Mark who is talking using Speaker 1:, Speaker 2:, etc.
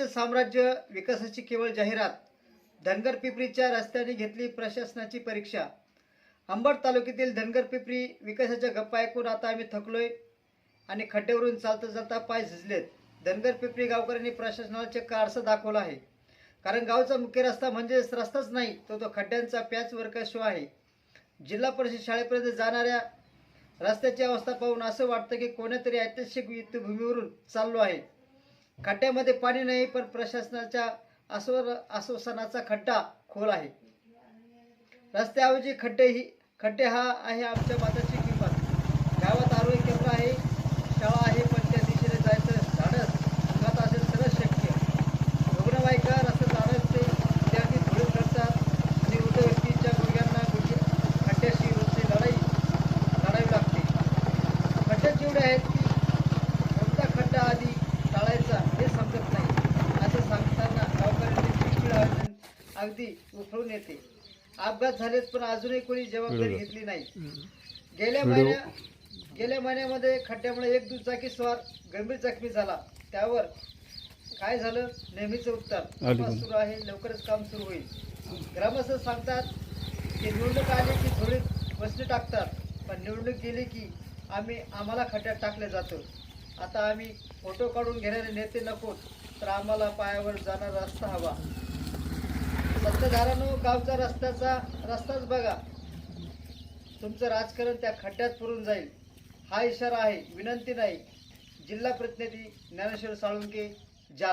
Speaker 1: साम्राज्य विकासाची केवळ जाहिरात धनगर पिपरीच्या रस्त्याने घेतली प्रशासनाची परीक्षा. अंबड तालुक्यातील धनगर पिपरी विकासाच्या गप्पा ऐकून आता आम्ही थकलोय आणि खड्ड्यावरून चालता चालता पाय झिजलेत. धनगर पिपरी गावकऱ्यांनी प्रशासनाला चक्क आरसा दाखवला आहे. कारण गावचा मुख्य रस्ता म्हणजेच रस्ताच नाही तो तो खड्ड्यांचा पॅच वर्कशो आहे. जिल्हा परिषद शाळेपर्यंत जाणाऱ्या रस्त्याची अवस्था पाहून असं वाटतं की कोणत्यातरी ऐतिहासिक युद्धभूमीवरून चाललो आहे. खड्ड्यामध्ये पाणी नाही पण प्रशासनाच्या आश्वर आश्वासनाचा खड्डा खोल आहे. रस्त्याऐवजी खड्डे ही खड्डे हा आहे आमच्या माताची किंमत. गावात आरोग्य केंद्र आहे शाळा आहे पण त्या दिशेने जायचं धाडस अंगात असेल तरच शक्य. रुग्णवाहिका रस्ता झाडाचे विद्यार्थी धुळे करतात आणि वृद्ध व्यक्तीच्या मुलग्यांना गुडघे खड्ड्याशी रोजची लढाई लढावी लागते. खड्ड्यात जेवढे आहेत की कोणता खड्डा आधी टाळायचा हे समजत नाही असं सांगताना गावकऱ्यांची चिडचिड अगदी- उफळून येते. अपघात झालेत पण अजूनही कोणी जबाबदारी घेतली नाही. गेल्या महिन्या गेल्या महिन्यामध्ये खड्ड्यामुळे एक दुचाकी स्वार गंभीर जखमी झाला. त्यावर काय झालं? नेहमीचं उत्तर. तपास सुरू आहे. लवकरच काम सुरू होईल. ग्रामस्थ सांगतात की निवडणूक आली की थोडी बसणी टाकतात. पण निवडणूक गेली की आम्ही आम्हाला खड्ड्यात टाकलं जातं. आता आम्ही फोटो काढून घेणारे नेते नको तर आम्हाला पायावर जाणारा रस्ता हवा. सत्ताधारानो गावचा रस्त्याचा रस्ताच बघा. तुमचं राजकारण त्या खड्ड्यात पुरून जाईल. हा इशारा आहे विनंती नाही. जिल्हा प्रतिनिधी ज्ञानेश्वर साळुंके जा